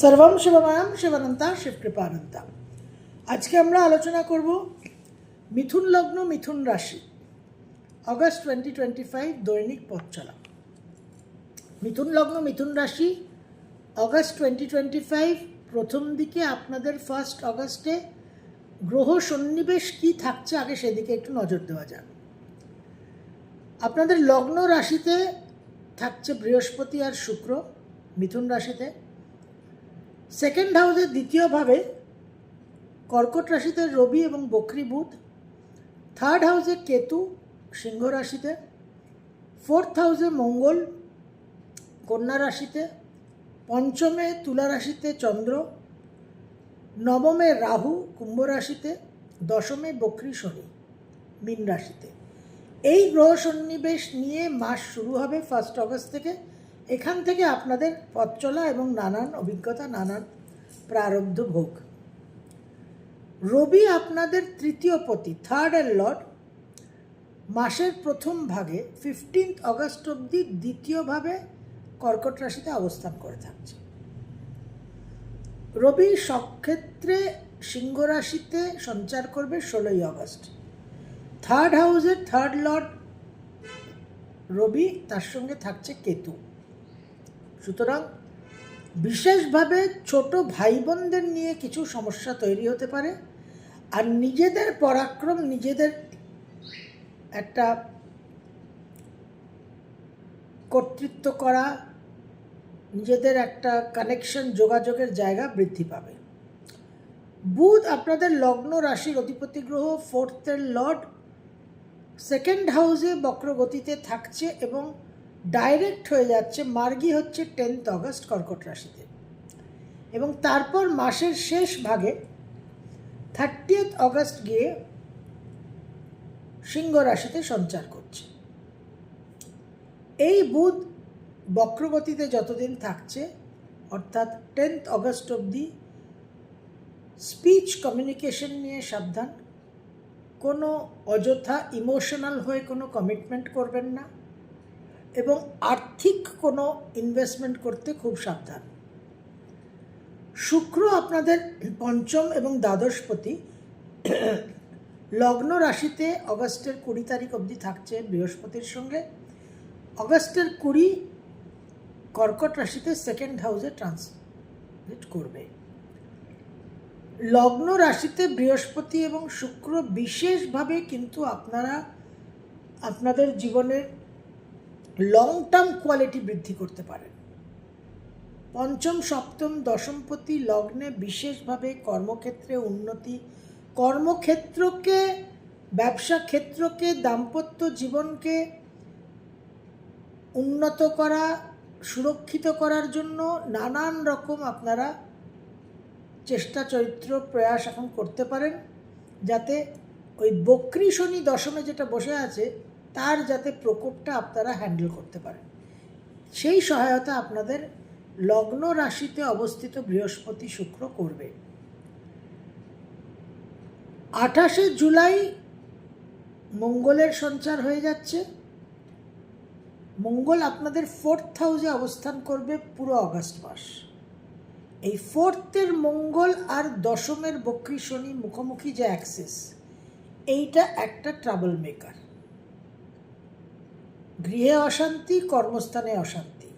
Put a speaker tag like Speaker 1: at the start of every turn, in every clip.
Speaker 1: সর্বম শিবময়ম শিবানন্তা শিবকৃপানন্তা। আজকে আমরা আলোচনা করব মিথুন লগ্ন, মিথুন রাশি। অগস্ট টোয়েন্টি টোয়েন্টি ফাইভ দৈনিক পথ চলা মিথুন লগ্ন, মিথুন রাশি, অগস্ট টোয়েন্টি টোয়েন্টি ফাইভ প্রথম দিকে আপনাদের ফার্স্ট অগস্টে গ্রহ সন্নিবেশ কী থাকছে আগে সেদিকে একটু নজর দেওয়া যাক। আপনাদের লগ্ন রাশিতে থাকছে বৃহস্পতি আর শুক্র, মিথুন রাশিতে। সেকেন্ড হাউসের দ্বিতীয়ভাবে কর্কট রাশিতে রবি এবং বকরি বুধ। থার্ড হাউসে কেতু, সিংহ রাশিতে। ফোর্থ হাউসে মঙ্গল, কন্যা রাশিতে। পঞ্চমে তুলা রাশিতে চন্দ্র। নবমে রাহু, কুম্ভ রাশিতে। দশমে বকরি শনি, মীন রাশিতে। এই গ্রহ সন্নিবেশ নিয়ে মাস শুরু হবে ফার্স্ট অগস্ট থেকে। এখান থেকে আপনাদের পথ চলা এবং নানান অভিজ্ঞতা, নানান প্রারব্ধ ভোগ। রবি আপনাদের তৃতীয় পতি থার্ড অ্যান্ড লর্ড মাসের প্রথম ভাগে ফিফটিন্থ অগস্ট অবধি দ্বিতীয়ভাবে কর্কট রাশিতে অবস্থান করে থাকছে। রবি সক্ষেত্রে সিংহ রাশিতে সঞ্চার করবে ষোলোই আগস্ট থার্ড হাউসের থার্ড লর্ড রবি, তার সঙ্গে থাকছে কেতু। সুতরাং বিশেষভাবে ছোট ভাই বোনদের নিয়ে কিছু সমস্যা তৈরি হতে পারে, আর নিজেদের পরাক্রম, নিজেদের একটা কর্তৃত্ব করা, নিজেদের একটা কানেকশন যোগাযোগের জায়গা বৃদ্ধি পাবে। বুধ আপনাদের লগ্ন রাশির অধিপতি গ্রহ ফোর্থের লর্ড সেকেন্ড হাউসে বক্রগতিতে থাকছে এবং ডাইরেক্ট হয়ে যাচ্ছে মার্গি হচ্ছে টেন্থ অগস্ট কর্কট রাশিতে। এবং তারপর মাসের শেষ ভাগে থার্টিয়েথ অগস্ট গিয়ে সিংহ রাশিতে সঞ্চার করছে। এই বুধ বক্রগতিতে যতদিন থাকছে, অর্থাৎ টেন্থ অগস্ট অবধি স্পিচ কমিউনিকেশন নিয়ে সাবধান। কোনো অযথা ইমোশনাল হয়ে কোনো কমিটমেন্ট করবেন না। এবং আর্থিক কোনো ইনভেস্টমেন্ট করতে খুব সাবধান। শুক্র আপনাদের পঞ্চম এবং দ্বাদশপতি লগ্ন রাশিতে অগস্টের কুড়ি তারিখ অবধি থাকছে বৃহস্পতির সঙ্গে। অগস্টের কুড়ি কর্কট রাশিতে সেকেন্ড হাউসে ট্রান্সলেট করবে। লগ্ন রাশিতে বৃহস্পতি এবং শুক্র বিশেষভাবে কিন্তু আপনারা আপনাদের জীবনের লং টার্ম কোয়ালিটি বৃদ্ধি করতে পারেন পঞ্চম, সপ্তম, দশমপতি লগ্নে বিশেষভাবে কর্মক্ষেত্রে উন্নতি, কর্মক্ষেত্রকে, ব্যবসা ক্ষেত্রকে, দাম্পত্য জীবনকে উন্নত করা, সুরক্ষিত করার জন্য নানান রকম আপনারা চেষ্টা, চরিত্র, প্রয়াস এখন করতে পারেন। যাতে ওই বক্রি শনি দশমে যেটা বসে আছে তার যাতে প্রকোপটা আপনারা হ্যান্ডেল করতে পারেন। সেই সহায়তা আপনাদের লগ্ন রাশিতে অবস্থিত বৃহস্পতি শুক্র করবে। আঠাশে জুলাই মঙ্গলের সঞ্চার হয়ে যাচ্ছে। মঙ্গল আপনাদের ফোর্থ হাউসে অবস্থান করবে পুরো অগস্ট মাস। এই ফোর্থের মঙ্গল আর দশমের বক্রী শনি মুখোমুখি যে অ্যাক্সেস এইটা একটা ট্রাবল মেকার গৃহে অশান্তি, কর্মস্থানে অশান্তি।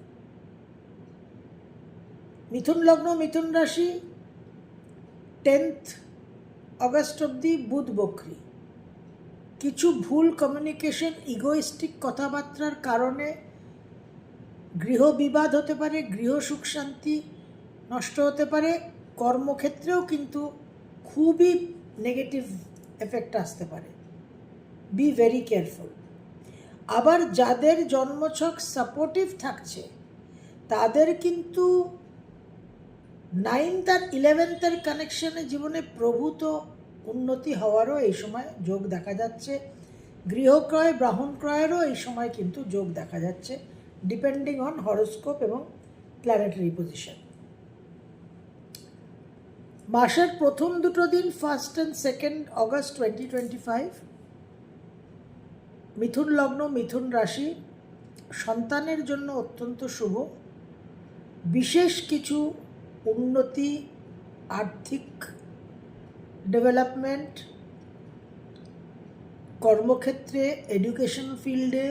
Speaker 1: মিথুন লগ্ন, মিথুন রাশি, টেন্থ অগস্ট অবধি বুধ বক্রী। কিছু ভুল কমিউনিকেশন ইগোইস্টিক কথাবার্তার কারণে গৃহ বিবাদ হতে পারে, গৃহ সুখ শান্তি নষ্ট হতে পারে, কর্মক্ষেত্রেও কিন্তু খুবই নেগেটিভ এফেক্ট আসতে পারে। বি ভেরি কেয়ারফুল আবার যাদের জন্মছক সাপোর্টিভ থাকছে, তাদের কিন্তু নাইনথ আর ইলেভেন্থের কানেকশনে জীবনে প্রভূত উন্নতি হওয়ারও এই সময় যোগ দেখা যাচ্ছে। গৃহক্রয় ব্রাহ্মণ ক্রয়েরও এই সময় কিন্তু যোগ দেখা যাচ্ছে ডিপেন্ডিং অন হরোস্কোপ এবং প্ল্যানেটারি পজিশন মাসের প্রথম দুটো দিন first and second August twenty twenty five মিথুন লগ্ন, মিথুন রাশি, সন্তানের জন্য অত্যন্ত শুভ। বিশেষ কিছু উন্নতি, আর্থিক ডেভেলপমেন্ট কর্মক্ষেত্রে এডুকেশন ফিল্ডে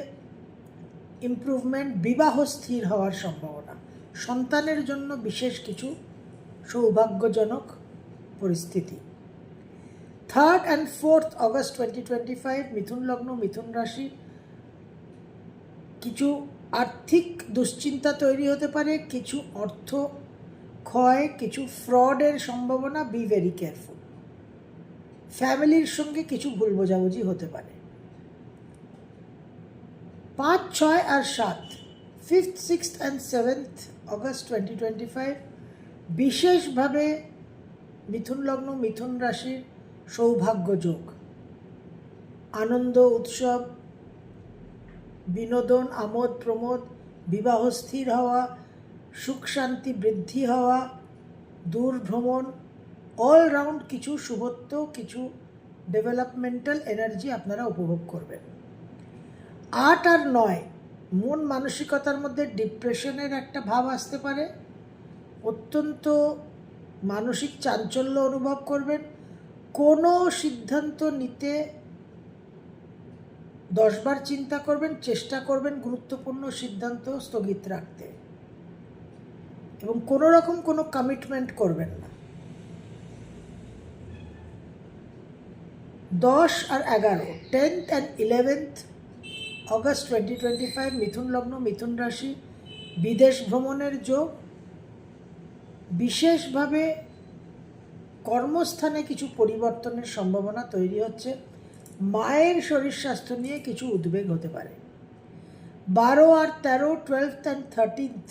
Speaker 1: ইমপ্রুভমেন্ট বিবাহ স্থির হওয়ার সম্ভাবনা। সন্তানের জন্য বিশেষ কিছু সৌভাগ্যজনক পরিস্থিতি। Third and fourth August twenty twenty five মিথুন লগ্ন মিথুন রাশি কিছু আর্থিক দুশ্চিন্তা তৈরি হতে পারে, কিছু অর্থ ক্ষয়, কিছু ফ্রডের সম্ভাবনা বি ভেরি কেয়ারফুল ফ্যামিলির সঙ্গে কিছু ভুল বোঝাবুঝি হতে পারে। পাঁচ, ছয় আর সাত fifth sixth and seventh August twenty twenty five বিশেষভাবে মিথুন লগ্ন, মিথুন রাশির সৌভাগ্য যোগ। আনন্দ, উৎসব, বিনোদন, আমোদ, প্রমোদ, বিবাহ স্থির হওয়া, সুখ শান্তি বৃদ্ধি হওয়া, দূর ভ্রমণ অলরাউন্ড কিছু শুভত্ব, কিছু ডেভেলপমেন্টাল এনার্জি আপনারা উপভোগ করবেন। আট আর নয়, মন মানসিকতার মধ্যে ডিপ্রেশনের একটা ভাব আসতে পারে। অত্যন্ত মানসিক চাঞ্চল্য অনুভব করবেন। কোনো সিদ্ধান্ত নিতে দশবার চিন্তা করবেন, চেষ্টা করবেন গুরুত্বপূর্ণ সিদ্ধান্ত স্থগিত রাখতে। এবং কোনো রকম কোনো কমিটমেন্ট করবেন না। দশ আর এগারো tenth and eleventh August twenty twenty five মিথুন লগ্ন, মিথুন রাশি, বিদেশ ভ্রমণের যোগ, বিশেষভাবে কর্মস্থানে কিছু পরিবর্তনের সম্ভাবনা তৈরি হচ্ছে। মায়ের শরীর স্বাস্থ্য নিয়ে কিছু উদ্বেগ হতে পারে। বারো আর তেরো twelfth and thirteenth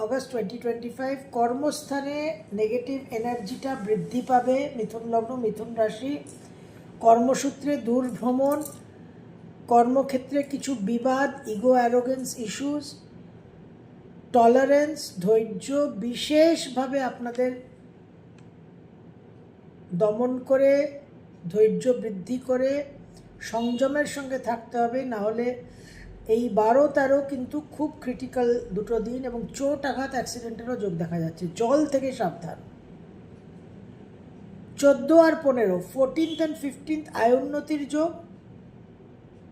Speaker 1: August twenty twenty five কর্মস্থানে negative এনার্জিটা বৃদ্ধি পাবে। মিথুন লগ্ন, মিথুন রাশি। কর্মসূত্রে দূর ভ্রমণ কর্মক্ষেত্রে কিছু বিবাদ ইগো অ্যারোগেন্স ইস্যুস টলারেন্স ধৈর্য বিশেষভাবে আপনাদের দমন করে, ধৈর্য বৃদ্ধি করে, সংযমের সঙ্গে থাকতে হবে। না হলে এই বারো তেরো কিন্তু খুব ক্রিটিক্যাল দুটো দিন এবং চোট আঘাত অ্যাক্সিডেন্টেরও যোগ দেখা যাচ্ছে। জল থেকে সাবধান। চোদ্দ আর পনেরো ফোরটিন্থ অ্যান্ড ফিফটিন্থ আয়োন্নতির যোগ,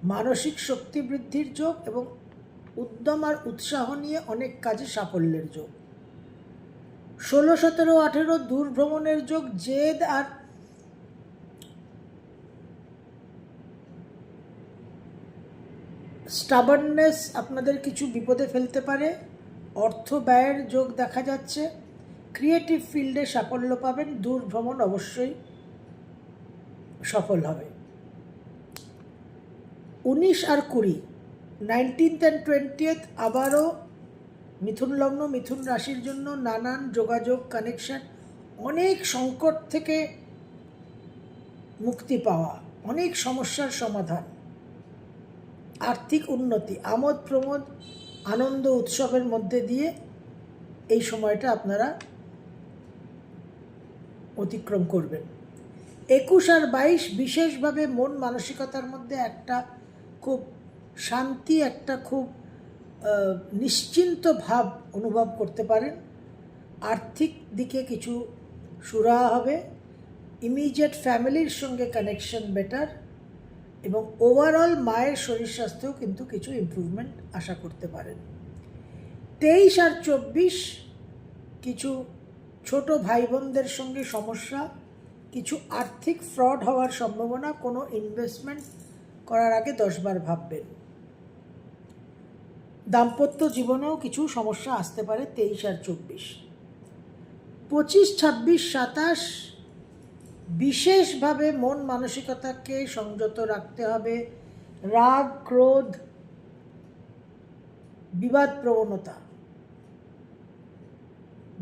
Speaker 1: মানসিক শক্তি বৃদ্ধির যোগ এবং উদ্যম আর উৎসাহ নিয়ে অনেক কাজে সাফল্যের যোগ। ষোলো, সতেরো, আঠেরো দূর ভ্রমণের যোগ জেদ আর স্টাবারনেস আপনাদের কিছু বিপদে ফেলতে পারে। অর্থ ব্যয়ের যোগ দেখা যাচ্ছে। ক্রিয়েটিভ ফিল্ডে সাফল্য পাবেন। দূর ভ্রমণ অবশ্যই সফল হবে। উনিশ আর কুড়ি নাইনটিন্থ অ্যান্ড টোয়েন্টিয়েথ আবারও মিথুন লগ্ন, মিথুন রাশির জন্য নানান যোগাযোগ কানেকশন অনেক সংকট থেকে মুক্তি পাওয়া, অনেক সমস্যার সমাধান। আর্থিক উন্নতি, আমোদ প্রমোদ, আনন্দ উৎসবের মধ্যে দিয়ে এই সময়টা আপনারা অতিক্রম করবেন। একুশ আর বাইশ বিশেষভাবে মন মানসিকতার মধ্যে একটা খুব শান্তি, একটা খুব নিশ্চিন্ত ভাব অনুভব করতে পারেন। আর্থিক দিকে কিছু সুরাহা হবে। ইমিডিয়েট ফ্যামিলির সঙ্গে কানেকশন বেটার এবং ওভারঅল মায়ের শরীর স্বাস্থ্যেও কিন্তু কিছু ইমপ্রুভমেন্ট আশা করতে পারেন। তেইশ আর চব্বিশ, কিছু ছোট ভাই বোনদের সঙ্গে সমস্যা, কিছু আর্থিক ফ্রড হওয়ার সম্ভাবনা, কোনো ইনভেস্টমেন্ট করার আগে দশবার ভাববেন। দাম্পত্য জীবনেও কিছু সমস্যা আসতে পারে তেইশ আর চব্বিশ। পঁচিশ, ছাব্বিশ, সাতাশ, বিশেষভাবে মন মানসিকতাকে সংযত রাখতে হবে। রাগ, ক্রোধ, বিবাদ প্রবণতা।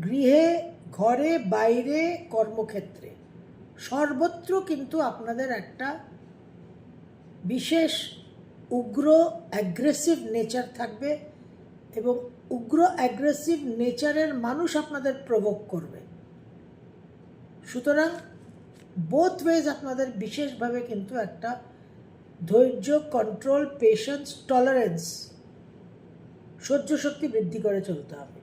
Speaker 1: গৃহে, ঘরে, বাইরে, কর্মক্ষেত্রে। সর্বত্র কিন্তু আপনাদের একটা বিশেষ উগ্র অ্যাগ্রেসিভ নেচার থাকবে এবং উগ্র অ্যাগ্রেসিভ নেচারের মানুষ আপনাদের প্রভোগ করবে। সুতরাং বোথ ওয়েজ আপনাদের বিশেষভাবে কিন্তু একটা ধৈর্য কন্ট্রোল পেশেন্স টলারেন্স সহ্য শক্তি বৃদ্ধি করে চলতে হবে।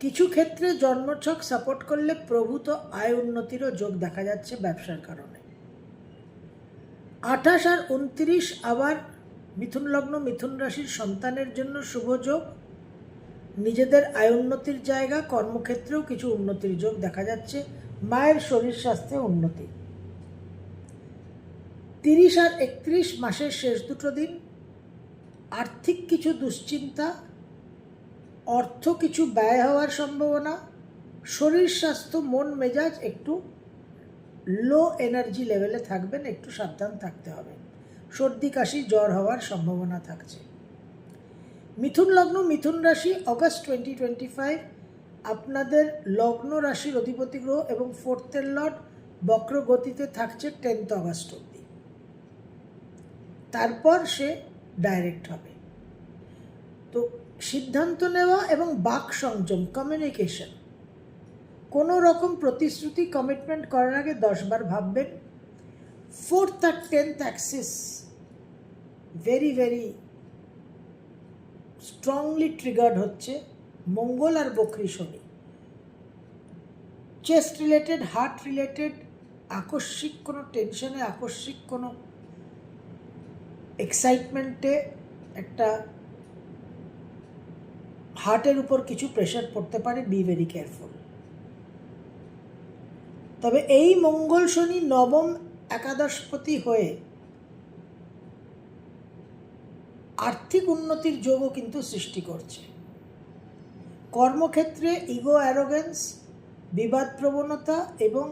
Speaker 1: কিছু ক্ষেত্রে জন্মছক সাপোর্ট করলে প্রভূত আয় উন্নতিরও যোগ দেখা যাচ্ছে ব্যবসার কারণে। আঠাশ আর উনত্রিশ আবার মিথুন লগ্ন মিথুন রাশির সন্তানের জন্য শুভ যোগ। নিজেদের আয় উন্নতির জায়গা, কর্মক্ষেত্রেও কিছু উন্নতির যোগ দেখা যাচ্ছে। মায়ের শরীর স্বাস্থ্যে উন্নতি। তিরিশ আর একত্রিশ মাসের শেষ দুটো দিন। আর্থিক কিছু দুশ্চিন্তা। অর্থ কিছু ব্যয় হওয়ার সম্ভাবনা। শরীর স্বাস্থ্য, মন মেজাজ একটু লো এনার্জি লেভেলে থাকবেন, একটু সাবধান থাকতে হবে। সর্দি, কাশি, জ্বর হওয়ার সম্ভাবনা থাকছে। মিথুন লগ্ন, মিথুন রাশি, অগস্ট টোয়েন্টি টোয়েন্টি ফাইভ আপনাদের লগ্ন রাশির অধিপতি গ্রহ এবং ফোর্থের লর্ড বক্র গতিতে থাকছে টেন্থ অগস্ট অব্দি তারপর সে ডাইরেক্ট হবে। তো সিদ্ধান্ত নেওয়া এবং বাক সংযম কমিউনিকেশন কোনো রকম প্রতিশ্রুতি কমিটমেন্ট করার আগে দশবার ভাববেন। ফোর্থ আর tenth axis very very strongly triggered হচ্ছে মঙ্গল আর বকরি শনি। চেস্ট রিলেটেড হার্ট রিলেটেড আকস্মিক কোনো টেনশনে আকস্মিক কোনো এক্সাইটমেন্টে একটা হার্টের উপর কিছু প্রেশার পড়তে পারে। বি ভেরি কেয়ারফুল তবে এই মঙ্গল শনি নবম একাদশপতি হয়ে আর্থিক উন্নতির যোগও কিন্তু সৃষ্টি করছে। কর্মক্ষেত্রে ইগো অ্যারোগেন্স, বিবাদ প্রবণতা এবং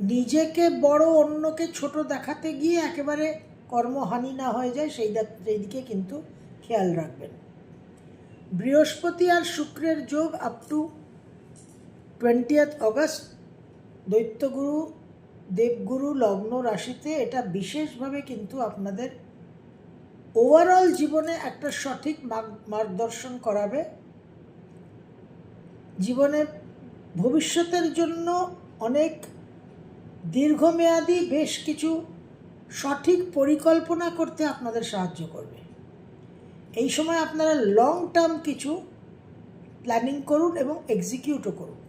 Speaker 1: নিজেকে বড় অন্যকে ছোট দেখাতে গিয়ে একেবারে কর্মহানি না হয়ে যায়, সেই সেই দিকে কিন্তু খেয়াল রাখবেন। বৃহস্পতি আর শুক্রের যোগ আপ টু টোয়েন্টিয়েথ অগস্ট দৈত্যগুরু, দেবগুরু লগ্ন রাশিতে এটা বিশেষভাবে কিন্তু আপনাদের ওভারঅল জীবনে একটা সঠিক মার্গ- মার্গদর্শন করাবে। জীবনে ভবিষ্যতের জন্য অনেক দীর্ঘমেয়াদী বেশ কিছু সঠিক পরিকল্পনা করতে আপনাদের সাহায্য করবে। এই সময় আপনারা লং টার্ম কিছু প্ল্যানিং করুন এবং এক্সিকিউটও করুন।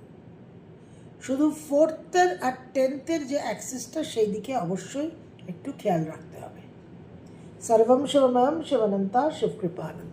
Speaker 1: শুধু ফোর্থের আর টেন্থের যে অ্যাক্সেসটা সেই দিকে অবশ্যই একটু খেয়াল রাখতে হবে। সর্বম শিবময়ম শিবানন্তা শিবকৃপানন্তা